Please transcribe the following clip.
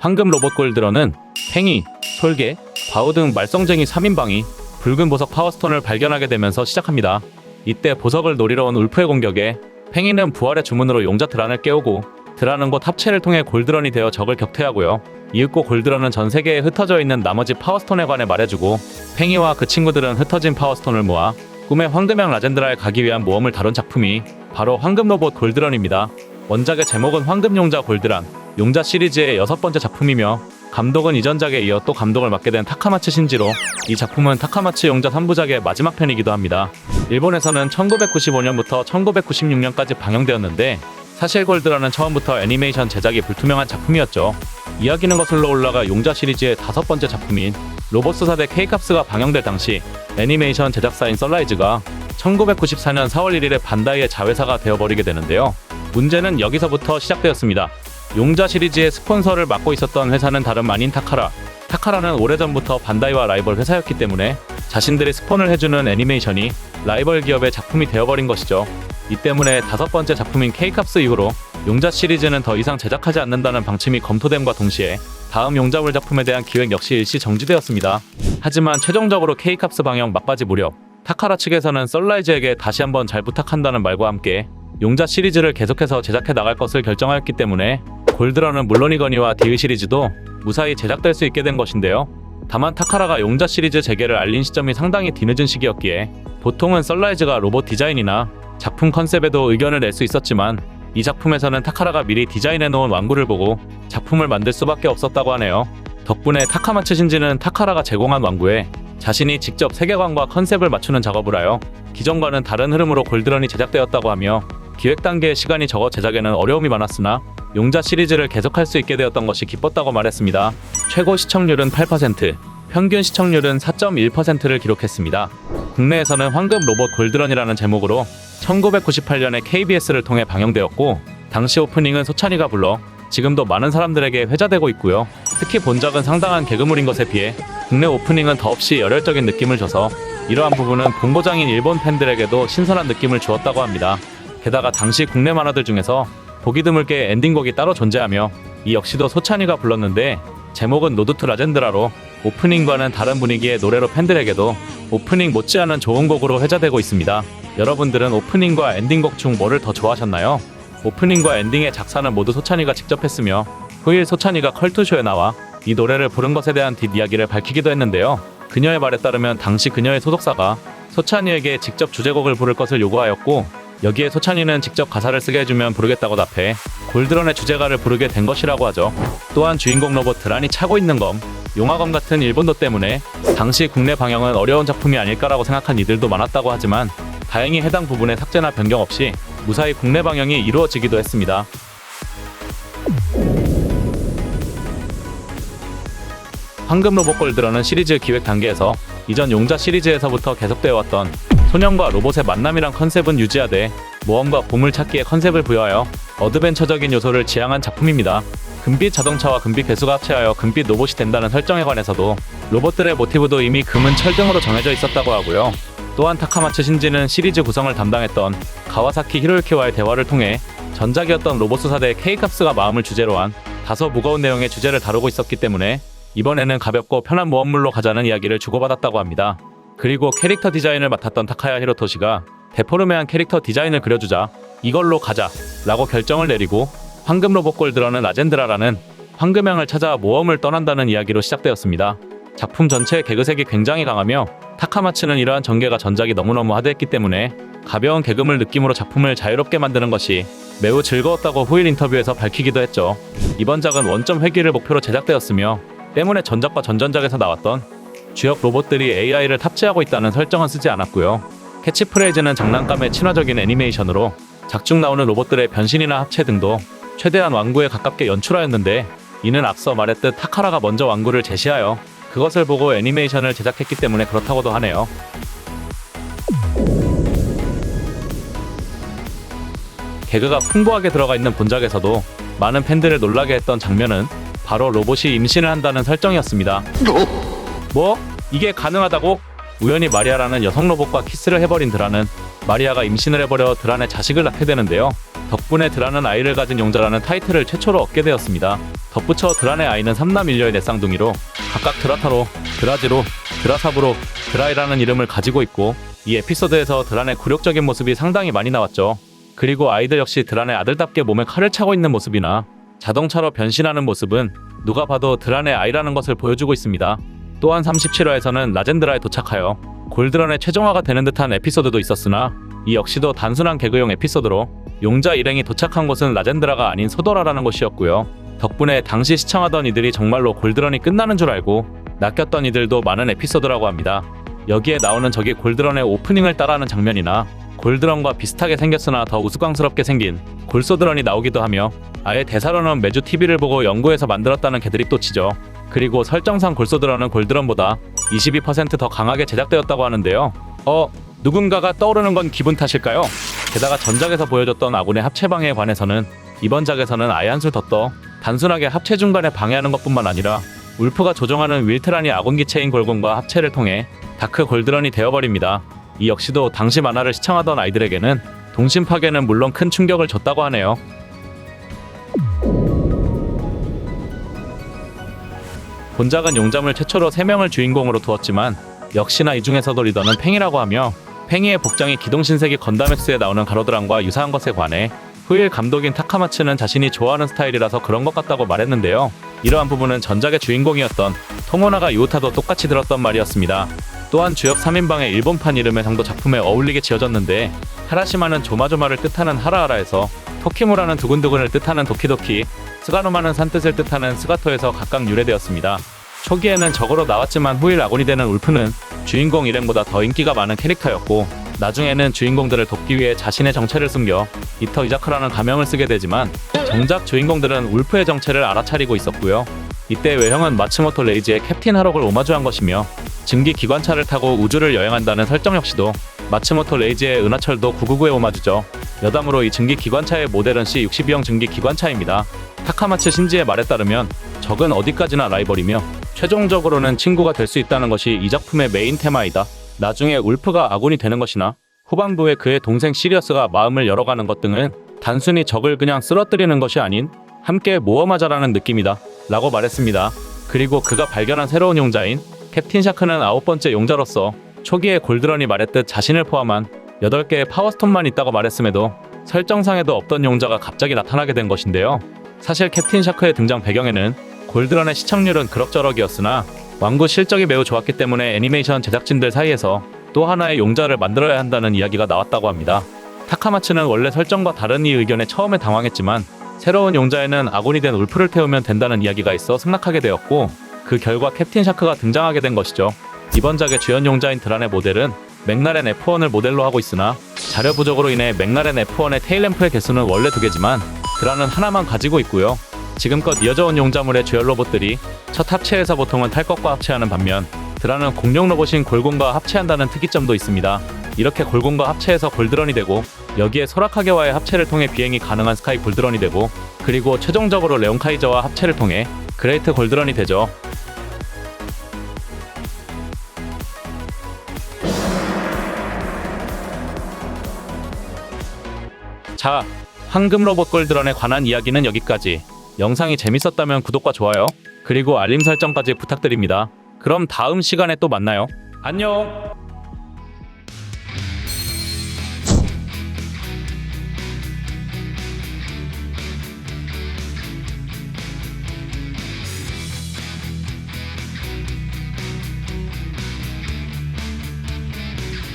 황금 로봇 골드런은 팽이, 솔개, 바우 등 말썽쟁이 3인방이 붉은 보석 파워스톤을 발견하게 되면서 시작합니다. 이때 보석을 노리러 온 울프의 공격에 팽이는 부활의 주문으로 용자 드란을 깨우고 드란은 곧 합체를 통해 골드런이 되어 적을 격퇴하고요. 이윽고 골드런은 전 세계에 흩어져 있는 나머지 파워스톤에 관해 말해주고 팽이와 그 친구들은 흩어진 파워스톤을 모아 꿈의 황금양 라젠드라에 가기 위한 모험을 다룬 작품이 바로 황금 로봇 골드런입니다. 원작의 제목은 황금 용자 골드란, 용자 시리즈의 여섯 번째 작품이며 감독은 이전작에 이어 또 감독을 맡게 된 타카마츠 신지로 이 작품은 타카마츠 용자 3부작의 마지막 편이기도 합니다. 일본에서는 1995년부터 1996년까지 방영되었는데 사실 골드라는 처음부터 애니메이션 제작이 불투명한 작품이었죠. 이야기는 거슬러 올라가 용자 시리즈의 다섯 번째 작품인 로봇 수사대 K캅스가 방영될 당시 애니메이션 제작사인 썬라이즈가 1994년 4월 1일에 반다이의 자회사가 되어버리게 되는데요. 문제는 여기서부터 시작되었습니다. 용자 시리즈의 스폰서를 맡고 있었던 회사는 다름 아닌 타카라. 타카라는 오래전부터 반다이와 라이벌 회사였기 때문에 자신들이 스폰을 해주는 애니메이션이 라이벌 기업의 작품이 되어버린 것이죠. 이 때문에 다섯 번째 작품인 K캅스 이후로 용자 시리즈는 더 이상 제작하지 않는다는 방침이 검토됨과 동시에 다음 용자물 작품에 대한 기획 역시 일시 정지되었습니다. 하지만 최종적으로 K캅스 방영 막바지 무렵 타카라 측에서는 썬라이즈에게 다시 한번 잘 부탁한다는 말과 함께 용자 시리즈를 계속해서 제작해 나갈 것을 결정하였기 때문에 골드런은 물론이거니와 디의 시리즈도 무사히 제작될 수 있게 된 것인데요. 다만 타카라가 용자 시리즈 재개를 알린 시점이 상당히 뒤늦은 시기였기에 보통은 썬라이즈가 로봇 디자인이나 작품 컨셉에도 의견을 낼 수 있었지만 이 작품에서는 타카라가 미리 디자인해 놓은 완구를 보고 작품을 만들 수밖에 없었다고 하네요. 덕분에 타카마츠 신지는 타카라가 제공한 완구에 자신이 직접 세계관과 컨셉을 맞추는 작업을 하여 기존과는 다른 흐름으로 골드런이 제작되었다고 하며 기획 단계의 시간이 적어 제작에는 어려움이 많았으나 용자 시리즈를 계속할 수 있게 되었던 것이 기뻤다고 말했습니다. 최고 시청률은 8%, 평균 시청률은 4.1%를 기록했습니다. 국내에서는 황금 로봇 골드런이라는 제목으로 1998년에 KBS를 통해 방영되었고 당시 오프닝은 소찬이가 불러 지금도 많은 사람들에게 회자되고 있고요. 특히 본작은 상당한 개그물인 것에 비해 국내 오프닝은 더없이 열혈적인 느낌을 줘서 이러한 부분은 본고장인 일본 팬들에게도 신선한 느낌을 주었다고 합니다. 게다가 당시 국내 만화들 중에서 보기 드물게 엔딩곡이 따로 존재하며 이 역시도 소찬이가 불렀는데 제목은 노드 투 라젠드라로 오프닝과는 다른 분위기의 노래로 팬들에게도 오프닝 못지않은 좋은 곡으로 회자되고 있습니다. 여러분들은 오프닝과 엔딩곡 중 뭐를 더 좋아하셨나요? 오프닝과 엔딩의 작사는 모두 소찬이가 직접 했으며 후일 소찬이가 컬투쇼에 나와 이 노래를 부른 것에 대한 뒷이야기를 밝히기도 했는데요. 그녀의 말에 따르면 당시 그녀의 소속사가 소찬이에게 직접 주제곡을 부를 것을 요구하였고 여기에 소찬이는 직접 가사를 쓰게 해주면 부르겠다고 답해 골드런의 주제가를 부르게 된 것이라고 하죠. 또한 주인공 로봇 드란이 차고 있는 검, 용화검 같은 일본도 때문에 당시 국내 방영은 어려운 작품이 아닐까라고 생각한 이들도 많았다고 하지만 다행히 해당 부분에 삭제나 변경 없이 무사히 국내 방영이 이루어지기도 했습니다. 황금 로봇 골드런은 시리즈 기획 단계에서 이전 용자 시리즈에서부터 계속되어 왔던 소년과 로봇의 만남이란 컨셉은 유지하되 모험과 보물찾기의 컨셉을 부여하여 어드벤처적인 요소를 지향한 작품입니다. 금빛 자동차와 금빛 괴수가 합체하여 금빛 로봇이 된다는 설정에 관해서도 로봇들의 모티브도 이미 금은 철등으로 정해져 있었다고 하고요. 또한 타카마츠 신지는 시리즈 구성을 담당했던 가와사키 히로유키와의 대화를 통해 전작이었던 로봇 수사대 K캅스가 마음을 주제로 한 다소 무거운 내용의 주제를 다루고 있었기 때문에 이번에는 가볍고 편한 모험물로 가자는 이야기를 주고받았다고 합니다. 그리고 캐릭터 디자인을 맡았던 타카야 히로토시가 데포르메한 캐릭터 디자인을 그려주자 이걸로 가자 라고 결정을 내리고 황금 로봇 골드런은 아젠드라라는 황금향을 찾아 모험을 떠난다는 이야기로 시작되었습니다. 작품 전체의 개그색이 굉장히 강하며 타카마츠는 이러한 전개가 전작이 너무너무 하드했기 때문에 가벼운 개그물 느낌으로 작품을 자유롭게 만드는 것이 매우 즐거웠다고 후일 인터뷰에서 밝히기도 했죠. 이번 작은 원점 회귀를 목표로 제작되었으며 때문에 전작과 전전작에서 나왔던 주역 로봇들이 AI를 탑재하고 있다는 설정은 쓰지 않았고요. 캐치프레이즈는 장난감의 친화적인 애니메이션으로 작중 나오는 로봇들의 변신이나 합체 등도 최대한 완구에 가깝게 연출하였는데 이는 앞서 말했듯 타카라가 먼저 완구를 제시하여 그것을 보고 애니메이션을 제작했기 때문에 그렇다고도 하네요. 개그가 풍부하게 들어가 있는 본작에서도 많은 팬들을 놀라게 했던 장면은 바로 로봇이 임신을 한다는 설정이었습니다. 뭐? 이게 가능하다고? 우연히 마리아라는 여성 로봇과 키스를 해버린 드라는 마리아가 임신을 해버려 드란의 자식을 낳게 되는데요. 덕분에 드라는 아이를 가진 용자라는 타이틀을 최초로 얻게 되었습니다. 덧붙여 드란의 아이는 삼남 일녀의 넷쌍둥이로 각각 드라타로, 드라지로, 드라삽으로, 드라이라는 이름을 가지고 있고 이 에피소드에서 드란의 굴욕적인 모습이 상당히 많이 나왔죠. 그리고 아이들 역시 드란의 아들답게 몸에 칼을 차고 있는 모습이나 자동차로 변신하는 모습은 누가 봐도 드란의 아이라는 것을 보여주고 있습니다. 또한 37화에서는 라젠드라에 도착하여 골드런의 최종화가 되는 듯한 에피소드도 있었으나 이 역시도 단순한 개그용 에피소드로 용자 일행이 도착한 곳은 라젠드라가 아닌 소도라라는 곳이었고요. 덕분에 당시 시청하던 이들이 정말로 골드런이 끝나는 줄 알고 낚였던 이들도 많은 에피소드라고 합니다. 여기에 나오는 적이 골드런의 오프닝을 따라하는 장면이나 골드런과 비슷하게 생겼으나 더 우스꽝스럽게 생긴 골소드런이 나오기도 하며 아예 대사로는 매주 TV를 보고 연구해서 만들었다는 개드립도 치죠. 그리고 설정상 골소드런은 골드런보다 22%더 강하게 제작되었다고 하는데요. 어, 누군가가 떠오르는 건 기분 탓일까요? 게다가 전작에서 보여줬던 아군의 합체 방해에 관해서는 이번 작에서는 아예 한술 더 떠 단순하게 합체 중간에 방해하는 것뿐만 아니라 울프가 조종하는 윌트란이 아군 기체인 골곤과 합체를 통해 다크 골드런이 되어버립니다. 이 역시도 당시 만화를 시청하던 아이들에게는 동심 파괴는 물론 큰 충격을 줬다고 하네요. 본작은 용잠을 최초로 3명을 주인공으로 두었지만 역시나 이 중에서도 리더는 팽이라고 하며 팽이의 복장이 기동신세기 건담엑스에 나오는 가로드랑과 유사한 것에 관해 후일 감독인 타카마츠는 자신이 좋아하는 스타일이라서 그런 것 같다고 말했는데요. 이러한 부분은 전작의 주인공이었던 토모나가 요타도 똑같이 들었던 말이었습니다. 또한 주역 3인방의 일본판 이름의 상도 작품에 어울리게 지어졌는데 하라시마는 조마조마를 뜻하는 하라하라에서 토키무라는 두근두근을 뜻하는 도키도키 스가노마는 산뜻을 뜻하는 스가토에서 각각 유래되었습니다. 초기에는 적으로 나왔지만 후일 아군이 되는 울프는 주인공 일행보다 더 인기가 많은 캐릭터였고 나중에는 주인공들을 돕기 위해 자신의 정체를 숨겨 이터 이자크라는 가명을 쓰게 되지만 정작 주인공들은 울프의 정체를 알아차리고 있었고요. 이때 외형은 마츠모토 레이지의 캡틴 하록을 오마주한 것이며 증기 기관차를 타고 우주를 여행한다는 설정 역시도 마츠모토 레이지의 은하철도 999의 오마주죠. 여담으로 이 증기 기관차의 모델은 C62형 증기 기관차입니다. 타카마츠 신지의 말에 따르면 적은 어디까지나 라이벌이며 최종적으로는 친구가 될 수 있다는 것이 이 작품의 메인 테마이다. 나중에 울프가 아군이 되는 것이나 후반부에 그의 동생 시리어스가 마음을 열어가는 것 등은 단순히 적을 그냥 쓰러뜨리는 것이 아닌 함께 모험하자라는 느낌이다. 라고 말했습니다. 그리고 그가 발견한 새로운 용자인 캡틴 샤크는 아홉 번째 용자로서 초기에 골드런이 말했듯 자신을 포함한 8개의 파워스톤만 있다고 말했음에도 설정상에도 없던 용자가 갑자기 나타나게 된 것인데요. 사실 캡틴 샤크의 등장 배경에는 골드런의 시청률은 그럭저럭이었으나 왕구 실적이 매우 좋았기 때문에 애니메이션 제작진들 사이에서 또 하나의 용자를 만들어야 한다는 이야기가 나왔다고 합니다. 타카마츠는 원래 설정과 다른 이 의견에 처음에 당황했지만 새로운 용자에는 아군이 된 울프를 태우면 된다는 이야기가 있어 승낙하게 되었고 그 결과 캡틴 샤크가 등장하게 된 것이죠. 이번 작의 주연 용자인 드란의 모델은 맥라렌 F1을 모델로 하고 있으나 자료 부족으로 인해 맥라렌 F1의 테일램프의 개수는 원래 두 개지만 드란은 하나만 가지고 있고요. 지금껏 이어져 온 용자물의 주연 로봇들이 첫 합체에서 보통은 탈 것과 합체하는 반면 드라는 공룡 로봇인 골곤과 합체한다는 특이점도 있습니다. 이렇게 골곤과 합체해서 골드런이 되고 여기에 소라카게와의 합체를 통해 비행이 가능한 스카이 골드런이 되고 그리고 최종적으로 레온 카이저와 합체를 통해 그레이트 골드런이 되죠. 자, 황금 로봇 골드런에 관한 이야기는 여기까지. 영상이 재밌었다면 구독과 좋아요, 그리고 알림 설정까지 부탁드립니다. 그럼 다음 시간에 또 만나요. 안녕!